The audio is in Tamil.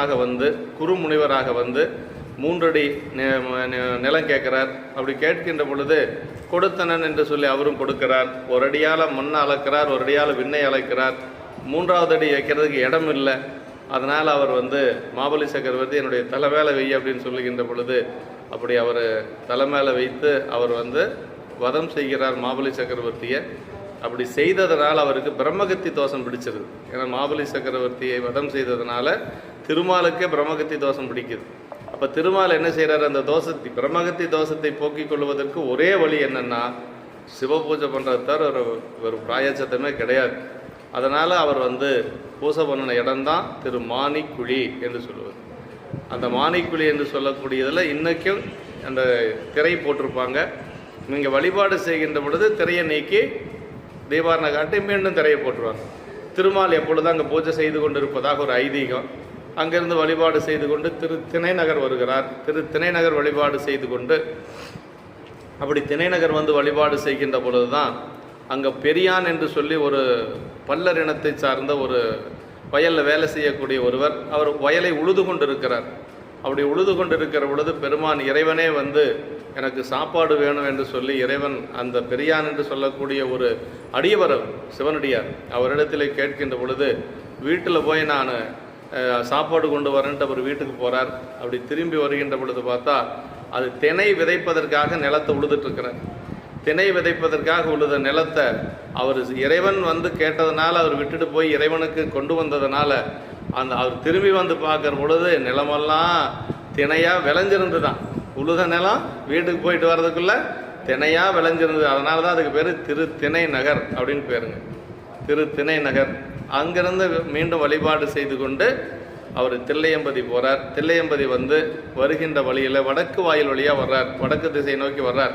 ஆக வந்து குறுமுனிவராக வந்து மூன்றடி நிலம் கேட்கிறார். அப்படி கேட்கின்ற பொழுது கொடுத்தனன் என்று சொல்லி அவரும் கொடுக்கிறார். ஒரு அடியால் மண்ணை அளக்கிறார் ஒரு அடியால் விண்ணை அழைக்கிறார். மூன்றாவது அடி வைக்கிறதுக்கு இடம் இல்லை. அதனால் அவர் வந்து மாபலி சக்கரவர்த்தி என்னுடைய தலை வெய் அப்படின்னு சொல்லுகின்ற பொழுது அப்படி அவர் தலை மேலே வைத்து அவர் வந்து வதம் செய்கிறார் மாபலி சக்கரவர்த்தியை. அப்படி செய்ததனால் அவருக்கு பிரம்மகத்தி தோஷம் பிடிச்சிருது. ஏன்னா மாபலி சக்கரவர்த்தியை வதம் செய்ததுனால திருமாலுக்கே பிரம்மகத்தி தோஷம் பிடிக்குது. அப்போ திருமால் என்ன செய்கிறார் அந்த தோஷத்தை பிரம்மகத்தி தோஷத்தை போக்கிக் கொள்வதற்கு ஒரே வழி என்னென்னா சிவ பூஜை பண்ணுறது தவிர ஒரு ஒரு பிராயச்சத்தமே கிடையாது. அதனால் அவர் வந்து பூசை பண்ணின இடம்தான் திரு மாணிக்குழி என்று சொல்லுவது அந்த மாணிக்குழி என்று சொல்லக்கூடியதில் இன்றைக்கும் அந்த திரை போட்டிருப்பாங்க. நீங்கள் வழிபாடு செய்கின்ற பொழுது திரையை நீக்கி தீபாரணை காட்டி மீண்டும் திரையை போட்டுருவாங்க. திருமால் எப்பொழுது அங்கே பூஜை செய்து கொண்டிருப்பதாக ஒரு ஐதீகம். அங்கிருந்து வழிபாடு செய்து கொண்டு திரு திணைநகர் வருகிறார். திரு திணைநகர் வழிபாடு செய்து கொண்டு அப்படி திணைநகர் வந்து வழிபாடு செய்கின்ற பொழுது தான் அங்கே பெரியான் என்று சொல்லி ஒரு பல்லர் இனத்தை சார்ந்த ஒரு வயலில் வேலை செய்யக்கூடிய ஒருவர் அவர் வயலை உழுது கொண்டு இருக்கிறார் அப்படி உழுது கொண்டு இருக்கிற பொழுது பெருமான் இறைவனே வந்து எனக்கு சாப்பாடு வேணும் என்று சொல்லி இறைவன் அந்த பெரியான் என்று சொல்லக்கூடிய ஒரு அடியவர் சிவனடியார் அவரிடத்திலே கேட்கின்ற பொழுது வீட்டில் போய் நான் சாப்பாடு கொண்டு வரேன்ட்டு அவர் வீட்டுக்கு போகிறார் அப்படி திரும்பி வருகின்ற பொழுது பார்த்தா அது திணை விதைப்பதற்காக நிலத்தை உழுதுட்டுருக்கிறார். திணை விதைப்பதற்காக உழுத நிலத்தை அவர் இறைவன் வந்து கேட்டதுனால அவர் விட்டுட்டு போய் இறைவனுக்கு கொண்டு வந்ததுனால அந்த அவர் திரும்பி வந்து பார்க்குற பொழுது நிலமெல்லாம் திணையாக விளைஞ்சிருந்து தான் உழுத நிலம் வீட்டுக்கு போயிட்டு வர்றதுக்குள்ள திணையாக விளைஞ்சிருந்தது. அதனால தான் அதுக்கு பேர் திரு திணை நகர் அப்படின்னு பேருங்க. திரு திணை நகர். அங்கிருந்து மீண்டும் வழிபாடு செய்து கொண்டு அவர் தில்லையம்பதி போறார். தில்லையம்பதி வந்து வருகின்ற வழியில் வடக்கு வாயில் வழியாக வர்றார். வடக்கு திசை நோக்கி வர்றார்.